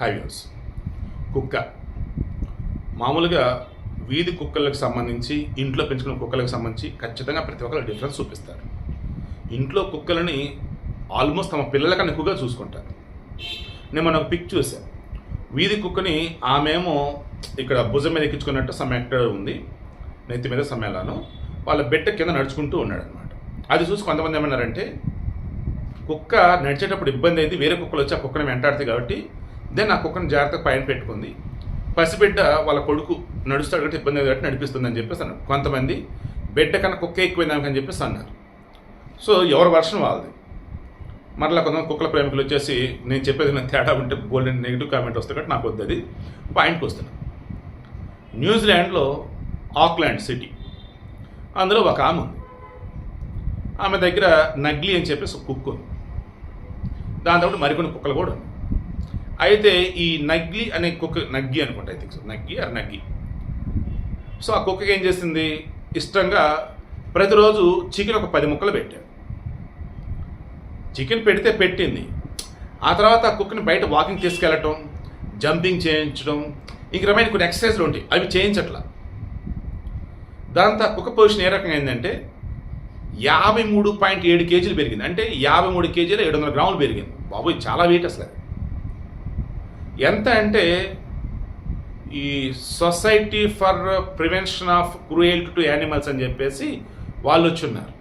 Highways కుక్క. మామూలుగా వీధి కుక్కలకు సంబంధించి ఇంట్లో పెంచుకున్న కుక్కలకు సంబంధించి ఖచ్చితంగా ప్రతి ఒక్కరు డిఫరెన్స్ చూపిస్తారు. ఇంట్లో కుక్కలని ఆల్మోస్ట్ తమ పిల్లల కన్నా ఎక్కువగా చూసుకుంటారు. నేను మన పిక్ చూసాను వీధి కుక్కని ఆమెమో ఇక్కడ భుజం మీద ఎక్కించుకున్నట్టు సమ్ ఎక్కడ ఉంది? నెత్తి మీద సమ్మేళనం. వాళ్ళ బెట్ట కింద నడుచుకుంటూ ఉన్నాడు అనమాట అది చూసి కొంతమంది ఏమన్నారంటే కుక్క నడిచేటప్పుడు ఇబ్బంది అయింది వేరే కుక్కలు వచ్చి ఆ కుక్కని వెంటాడుతాయి కాబట్టి దెన్ ఆ కుక్కని జాగ్రత్తగా పైన పెట్టుకుంది. పసిబిడ్డ వాళ్ళ కొడుకు నడుస్తాడు కాబట్టి ఇబ్బంది కాబట్టి నడిపిస్తుందని చెప్పేసి అన్నారు కొంతమంది బిడ్డ కన్నా కుక్క ఎక్కువైందామని చెప్పేసి అన్నారు. సో ఎవరి వర్షన్ వాళ్ళది? మరలా కొంతమంది కుక్కల ప్రేమికులు వచ్చేసి నేను చెప్పేది నేను తేడా ఉంటే గోల్డెన్ నెగిటివ్ కామెంట్ వస్తుంది కాబట్టి నాకు వద్దు అది. పాయింట్కి వస్తున్నాను న్యూజిలాండ్లో ఆక్లాండ్ సిటీ. అందులో ఒక ఆమె ఉంది. ఆమె దగ్గర నగ్లీ అని చెప్పేసి ఒక కుక్క ఉంది. దాంతో మరికొన్ని కుక్కలు కూడా ఉంది అయితే ఈ నగ్గి అనే కుక్క నగ్గి అనుకుంటా అయితే నగ్గి ఆర్ నగ్గి? సో ఆ కుక్కకి ఏం చేసింది? ఇష్టంగా ప్రతిరోజు చికెన్ ఒక పది ముక్కలు పెట్టాను చికెన్ పెడితే పెట్టింది. ఆ తర్వాత ఆ కుక్కని బయట వాకింగ్ తీసుకెళ్ళటం జంపింగ్ చేయించడం ఇంక రమైన కొన్ని ఎక్సర్సైజ్లు ఉంటాయి అవి చేయించట్లా. దాంతో ఆ కుక్క పొజిషన్ ఏ రకంగా అయిందంటే యాభై మూడు పాయింట్ ఏడు కేజీలు పెరిగింది. అంటే యాభై మూడు కేజీలు ఏడు వందల గ్రాములు పెరిగింది. బాబోయ్ చాలా వెయిట్ అసలు ఎంత అంటే ఈ society for prevention of cruelty to animals అని చెప్పేసి వాళ్ళు వచ్చున్నారు.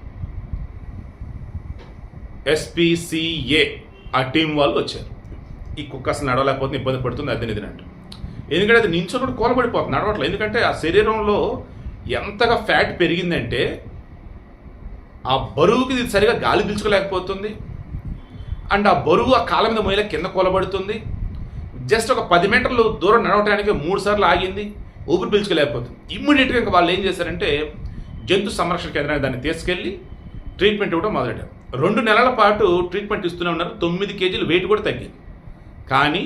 ఎస్పీసీఏ ఆ టీం వాళ్ళు వచ్చారు. ఈ కుక్క అసలు నడవలేకపోతుంది ఇబ్బంది పడుతుంది అది ఇది ఎందుకంటే అది నించొని కూడా కూలబడిపోతుంది నడవట్లేదు. ఎందుకంటే ఆ శరీరంలో ఎంతగా ఫ్యాట్ పెరిగిందంటే ఆ బరువుకి ఇది సరిగా గాలి పీల్చుకోలేకపోతుంది. అండ్ ఆ బరువు ఆ కాలం మీద మహిళ కింద కూలబడుతుంది. జస్ట్ ఒక పది మీటర్లు దూరం నడవటానికి మూడు సార్లు ఆగింది ఊపిరి పీల్చుకోలేకపోతుంది. ఇమ్మీడియట్గా ఇంకా వాళ్ళు ఏం చేశారంటే జంతు సంరక్షణ కేంద్రానికి దాన్ని తీసుకెళ్ళి ట్రీట్మెంట్ ఇవ్వడం మొదలెట్టారు. రెండు నెలల పాటు ట్రీట్మెంట్ ఇస్తూనే ఉన్నారు. తొమ్మిది కేజీలు వెయిట్ కూడా తగ్గింది. కానీ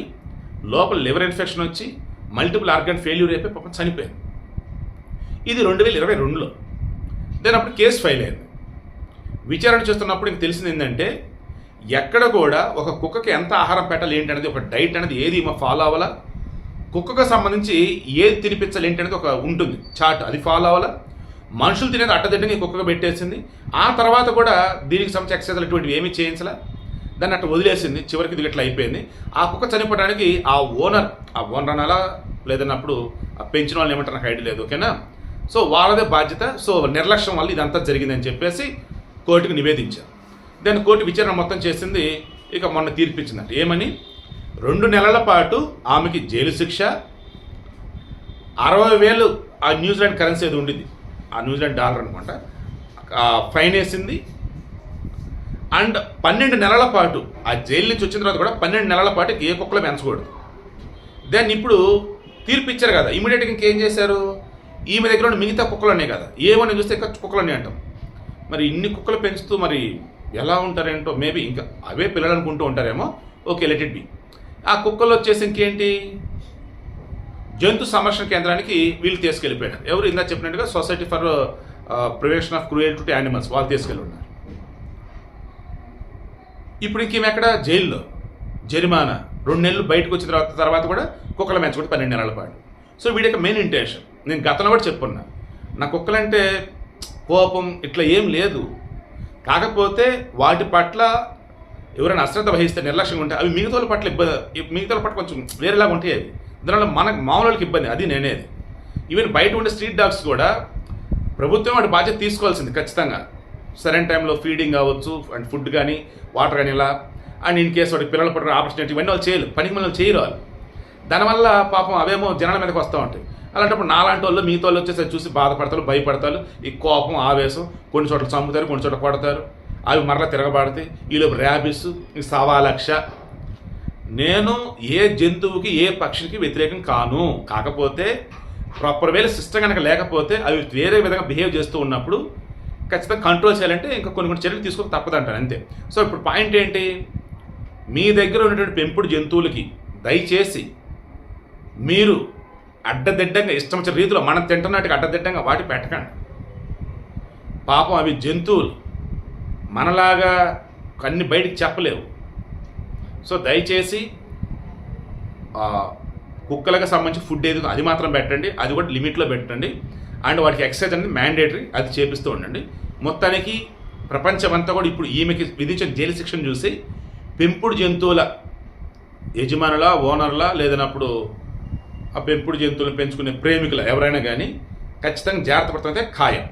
లోపల లివర్ ఇన్ఫెక్షన్ వచ్చి మల్టిపుల్ ఆర్గన్ ఫెయిల్యూర్ అయిపోయి పాపం చనిపోయింది. ఇది రెండు వేల ఇరవై రెండులో. దాని అప్పుడు కేసు ఫైల్ అయింది. విచారణ చేస్తున్నప్పుడు ఇంక తెలిసింది ఏంటంటే ఎక్కడ కూడా ఒక కుక్కకి ఎంత ఆహారం పెట్టాలి ఏంటి అనేది ఒక డైట్ అనేది ఏది ఫాలో అవ్వాలా? కుక్కకు సంబంధించి ఏది తినిపించాలి ఏంటి అనేది ఒక ఉంటుంది. చార్ట్ అది ఫాలో అవ్వాలా? మనుషులు తినేది అడ్డదిడ్డంగా కుక్కకు పెట్టేసింది. ఆ తర్వాత కూడా దీనికి సంబంధించి ఎక్సర్సైజ్ ఇటువంటివి ఏమీ చేయించలే? దాన్ని అట్లా వదిలేసింది. చివరికి ఇది ఇట్లా అయిపోయింది. ఆ కుక్క చనిపోవడానికి ఆ ఓనర్ ఆ ఓనర్ అనాలా? లేదన్నప్పుడు ఆ పెంచిన వాళ్ళు ఏమంటారు? నాకు ఐడియా లేదు. ఓకేనా? సో వాళ్ళదే బాధ్యత. సో నిర్లక్ష్యం వల్ల ఇదంతా జరిగిందని చెప్పేసి కోర్టుకు నివేదించారు. దాన్ని కోర్టు విచారణ మొత్తం చేసింది. ఇక మొన్న తీర్పిచ్చిందంట. ఏమని? రెండు నెలల పాటు ఆమెకి జైలు శిక్ష. అరవై వేలు ఆ న్యూజిలాండ్ కరెన్సీ ఏది ఉండింది ఆ న్యూజిలాండ్ డాలర్ అనమాట ఫైన్ వేసింది. అండ్ పన్నెండు నెలల పాటు ఆ జైలు నుంచి వచ్చిన తర్వాత కూడా పన్నెండు నెలల పాటు ఏ కుక్కలు పెంచకూడదు దెన్ ఇప్పుడు తీర్పు ఇచ్చారు కదా ఇమీడియట్గా ఇంకేం చేశారు? ఈమె దగ్గర ఉన్న మిగతా కుక్కలు ఉన్నాయి కదా. ఏమని చూస్తే ఇంకా కుక్కలు ఉన్నాయి అంటాం మరి ఇన్ని కుక్కలు పెంచుతూ మరి ఎలా ఉంటారేంటో మేబీ ఇంకా అవే పిల్లలు అనుకుంటూ ఉంటారేమో. ఓకే లెట్ ఇట్ బి ఆ కుక్కలు వచ్చేసి ఇంకేంటి? జంతు సంరక్షణ కేంద్రానికి వీళ్ళు తీసుకెళ్ళిపోయారు. ఎవరు ఇందా చెప్పినట్టుగా society for prevention of cruelty to animals వాళ్ళు తీసుకెళ్ళి ఉన్నారు ఇప్పుడు ఇంకేమి ఎక్కడ? జైల్లో. జరిమానా. రెండు నెలలు బయటకు వచ్చిన తర్వాత తర్వాత కూడా కుక్కల పెంచుకుంటే పన్నెండు నెలల పాటు. సో వీడి యొక్క మెయిన్ ఇంటెన్షన్ నేను గతంలో కూడా చెప్పున్నా. నా కుక్కలంటే కోపం ఇట్లా ఏం లేదు. కాకపోతే వాటి పట్ల ఎవరైనా అశ్రద్ధ వహిస్తే నిర్లక్ష్యంగా ఉంటే అవి మిగతా పట్ల ఇబ్బంది మిగతా పట్ల కొంచెం వేరేలాగా ఉంటాయి అవి. దానివల్ల మనకు మామూలు వాళ్ళకి ఇబ్బంది అది నేనేది. ఈవెన్ బయట ఉండే స్ట్రీట్ డాగ్స్ కూడా ప్రభుత్వం వాటి బాధ్యత తీసుకోవాల్సింది ఖచ్చితంగా. సరైన టైంలో ఫీడింగ్ కావచ్చు అండ్ ఫుడ్ కానీ వాటర్ కానీ ఇలా. అండ్ ఇన్ కేసు వాటి పిల్లలు పట్టిన ఆపర్చునిటీ ఇవన్నీ వాళ్ళు చేయరు పనికి మనం చేయరు వాళ్ళు. దానివల్ల పాపం అవేమో జనాల మీదకి వస్తూ ఉంటాయి. అలాంటప్పుడు నాలాంటి వాళ్ళు మీతో వాళ్ళు వచ్చేసరి చూసి బాధపడతారు భయపడతారు. ఈ కోపం ఆవేశం కొన్ని చోట్ల చంపుతారు కొన్ని చోట్ల కొడతారు. అవి మరలా తిరగబడతాయి. ఈలోపు ర్యాబిస్ ఈ సవా లక్ష నేను ఏ జంతువుకి ఏ పక్షికి వ్యతిరేకం కాను. కాకపోతే ప్రాపర్ వేల సిస్టమ్ కనుక లేకపోతే అవి వేరే విధంగా బిహేవ్ చేస్తూ ఉన్నప్పుడు ఖచ్చితంగా కంట్రోల్ చేయాలంటే ఇంకా కొన్ని కొన్ని చర్యలు తీసుకోక తప్పదంటాను అంతే. సో ఇప్పుడు పాయింట్ ఏంటి? మీ దగ్గర ఉన్నటువంటి పెంపుడు జంతువులకి దయచేసి మీరు అడ్డదిడ్డంగా ఇష్టం వచ్చిన రీతిలో మనం తింటున్నట్టుగా అడ్డదిడ్డంగా వాటి పెట్టకండి. పాపం అవి జంతువులు. మనలాగా అన్ని బయటికి చెప్పలేవు. సో దయచేసి కుక్కలకు సంబంధించి ఫుడ్ ఏది అది మాత్రం పెట్టండి. అది కూడా లిమిట్లో పెట్టండి. అండ్ వాటికి ఎక్సర్సైజ్ అనేది మ్యాండేటరీ. అది చేపిస్తూ ఉండండి. మొత్తానికి ప్రపంచమంతా కూడా ఇప్పుడు ఈమెకి విధించిన జైలు శిక్షను చూసి పెంపుడు జంతువుల యజమానుల ఓనర్ల లేదన్నప్పుడు ఆ పెంపుడు జంతువులను పెంచుకునే ప్రేమికులు ఎవరైనా కానీ ఖచ్చితంగా జాగ్రత్త పడుతుంటే ఖాయం.